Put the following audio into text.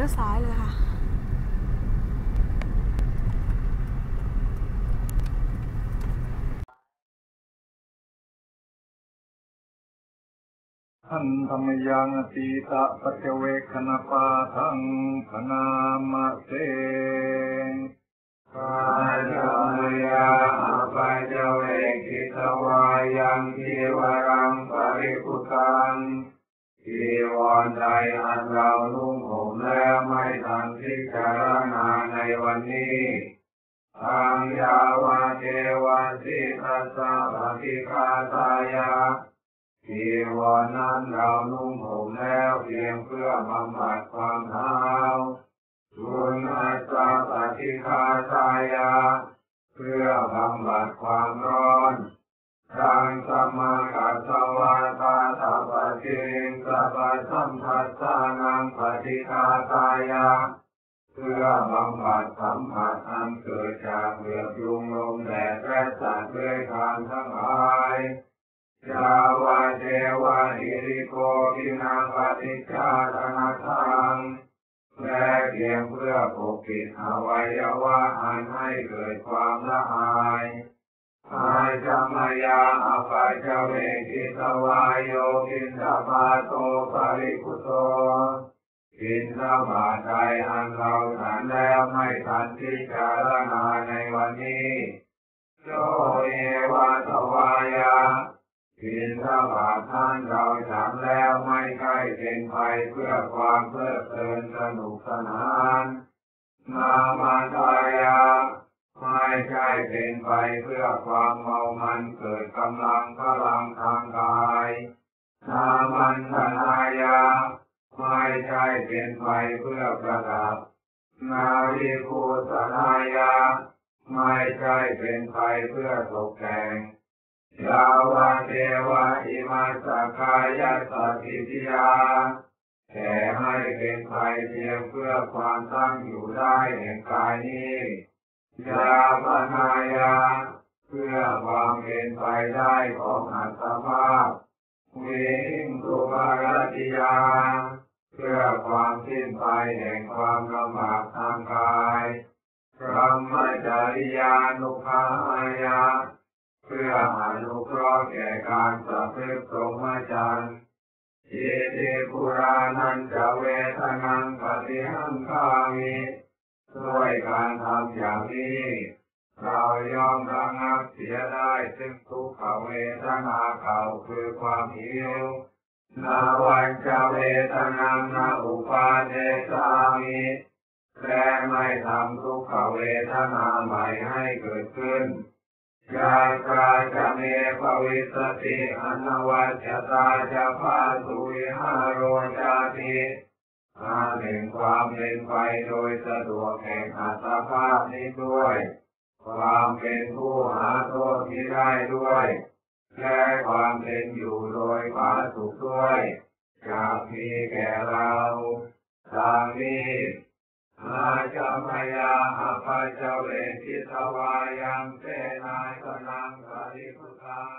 ลี้ยวซ้ายเลยค่ะอันธรรมยังตีตะปัจเวคณปาทังพนามเสกายายาปัจเวกิตวายังเทวรังปริพุตังเทวันใดอันเราลุ่มห แล้วไม่ทันพิจารณาในวันนี้ทางยาวาเทวสิทัสสะปฏิคาตายาทีวรนั้นเรานุ่งห่มแล้วเพียงเพื่อบำบัดความหนาวสุนัสสะปฏิคาตายา เพื่อบำบัดความร้อนดังสมากัสสวาตา ตาปจิงสัพพสัมผัสสานังปฏิคาตายาเพื่อบำบัดสัมผัสอันเกิดจากเหลือบยุงลมแดดและสัตว์เลื้อยคานทั้งหลายยาวาเทวาหิริโกวินาปฏิจาตนาทังและเพียงเพื่อปกปิดอวัยวะอันให้เกิดความละอาย ปัจเวกิตวายโยกินทบาโตปริคุโตกินทบาใจอันเราฉันแล้วไม่ทันพิจารณาในวันนี้โยเอวาตวายากินทบาทท่านเราฉันแล้วไม่ใช่เป็นไปเพื่อความเพลิด เป็นไปเพื่อความเมามันเกิดกำลังพลังทางกาย นามันธนายาไม่ใช่เป็นไปเพื่อประดับ นาวิภูสนายาไม่ใช่เป็นไปเพื่อตกแต่งยาวาเทวะอิมาสกายาสัพพิทยาแต่ให้เป็นไปเพียงเพื่อความตั้งอยู่ได้แห่งกายนี้ ยาปนายา เพื่อความเป็นไปได้ของอัตภาพวิงสุภารติยา เพื่อความสิ้นไปแห่งความลำบากทางกายพรหมจริยานุภายา เพื่ออนุเคราะห์แก่การประพฤติสมจรรย์อิติปุรานันจะเวทนังปฏิหังคามิ ด้วยการทำอย่างนี้ เรายอมระงับเสียได้ซึ่งทุกขเวทนาเก่าคือความหิวนาวันจะเวทนังนาอุปาเทสามิและไม่ทำทุกขเวทนาใหม่ให้เกิดขึ้นยาตราจะเมภวิสติอนวัจตาจะพาสุวิหารโรจาติ อาหนึ่งความเป็นไปโดยสะดวกแห่งอัตภาพนี้ด้วย ความเป็นผู้หาโทษที่ได้ด้วยและความเป็นอยู่โดยผาสุขด้วยจะมีแก่เราดังนี้อาจามายาอภัจเวทิตวายังเสนาสนังปริพุทัง